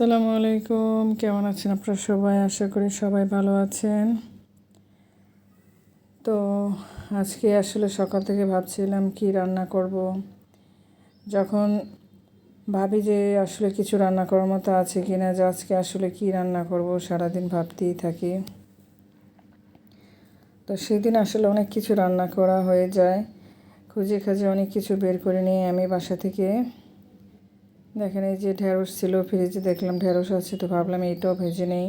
আসসালামু আলাইকুম। কেমন আছেন আপনারা সবাই? আশা করি সবাই ভালো আছেন। তো আজকে আসলে সকাল থেকে ভাবছিলাম কি রান্না করব। যখন ভাবি যে আসলে কিছু রান্না করার মতো আছে কি না যে আজকে আসলে কি রান্না করব, সারাদিন ভাবতেই থাকি। তো সেদিন আসলে অনেক কিছু রান্না করা হয়ে যায়। খুঁজে খুঁজে অনেক কিছু বের করে নিয়ে আমি বাসা থেকে দেখেন এই যে ঢেঁড়স ছিল, ফ্রিজে দেখলাম ঢেঁড়স আছে, তো ভাবলাম এইটাও ভেজে নেই।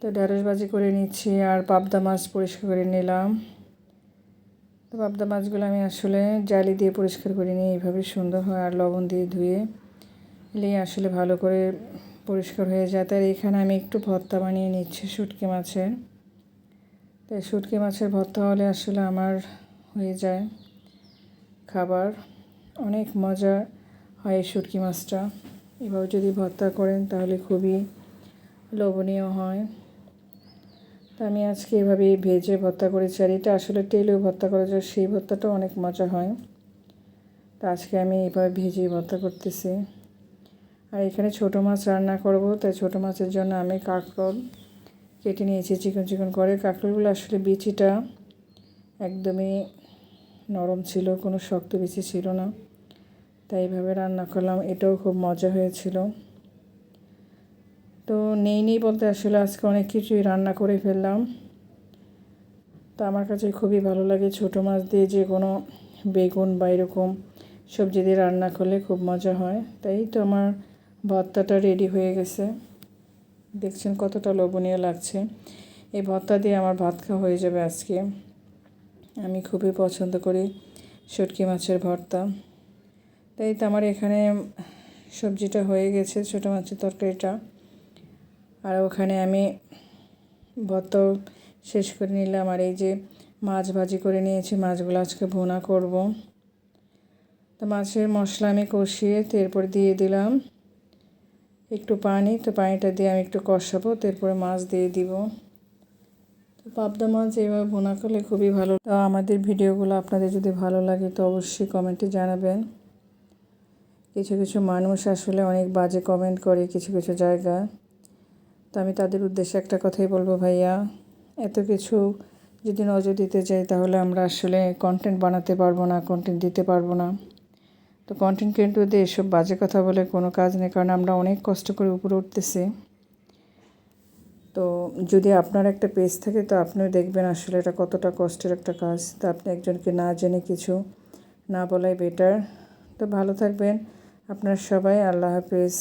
তো ঢেঁড়স ভাজি করে নিচ্ছি আর পাবদা মাছ পরিষ্কার করে নিলাম। তো পাবদা মাছগুলো আমি আসলে জালি দিয়ে পরিষ্কার করে নিই, এইভাবে সুন্দর হয় আর লবণ দিয়ে ধুয়ে নিয়ে আসলে ভালো করে পরিষ্কার হয়ে যায়। তাই এখানে আমি একটু ভর্তা বানিয়ে নিচ্ছি শুটকি মাছের। তাই শুটকি মাছের ভর্তা হলে আসলে আমার হয়ে যায় খাবার। অনেক মজা। হয় শুটকি মাছটা। এভাবে যদি ভর্তা করেন তাহলে খুবই লোভনীয় হয়। তা আমি আজকে এভাবে ভেজে ভর্তা করেছি। আর এটা আসলে তেলেও ভর্তা করা যায়, সেই ভর্তাটাও অনেক মজা হয়। তা আজকে আমি এভাবে ভেজে ভর্তা করতেছি। আর এখানে ছোটো মাছ রান্না করব, তাই ছোটো মাছের জন্য আমি কাঁকরোল কেটে নিয়েছি চিকন চিকন করে। কাঁকরোলগুলো আসলে বিচিটা একদমই নরম ছিল, কোনো শক্ত বিচি ছিল না। তাই এইভাবে রান্না করলাম। এটাও খুব মজা হয়েছিল। তো নেই নেই বলতে আসলে আজকে অনেক কিছুই রান্না করে ফেললাম। তো আমার কাছে খুবই ভালো লাগে ছোটো মাছ দিয়ে যে কোনো বেগুন বা এরকম সবজি দিয়ে রান্না করলে খুব মজা হয়। তাই তো আমার ভর্তাটা রেডি হয়ে গেছে। দেখছেন কতটা লোভনীয় লাগছে। এই ভর্তা দিয়ে আমার ভাত খাওয়া হয়ে যাবে আজকে। আমি খুবই পছন্দ করি শুটকি মাছের ভর্তা। তাই তো আমার এখানে সবজিটা হয়ে গেছে, ছোটো মাছের তরকারিটা। আর ওখানে আমি ভত শেষ করে নিলাম। আর এই যে মাছ ভাজি করে নিয়েছি, মাছগুলো আজকে ভুনা করব। তো মাছের মশলা আমি কষিয়ে তারপর দিয়ে দিলাম একটু পানি। তো পানিটা দিয়ে আমি একটু কষাবো, তারপরে মাছ দিয়ে দিব। তো পাবদা মাছ এইভাবে ভুনা করলে খুবই ভালো। তো আমাদের ভিডিওগুলো আপনাদের যদি ভালো লাগে তো অবশ্যই কমেন্টে জানাবেন। কিছু কিছু মানুষ আসলে অনেক বাজে কমেন্ট করে কিছু কিছু জায়গা। তো আমি তাদের উদ্দেশ্যে একটা কথাই বলব ভাইয়া, এত কিছু যদি নজর দিতে চাই তাহলে আমরা আসলে কন্টেন্ট বানাতে পারব না কন্টেন্ট দিতে পারব না। তো কন্টেন্ট দিয়ে এসব বাজে কথা বলে কোনো কাজ নেই, কারণ আমরা অনেক কষ্ট করে উপরে উঠতেছি। তো যদি আপনার একটা পেজ থাকে তো আপনিও দেখবেন আসলে এটা কতটা কষ্টের একটা কাজ। তো আপনি একজনকে না জেনে কিছু না বলাই বেটার তো ভালো থাকবেন। আপনার সবাই আল্লাহ হাফিজ।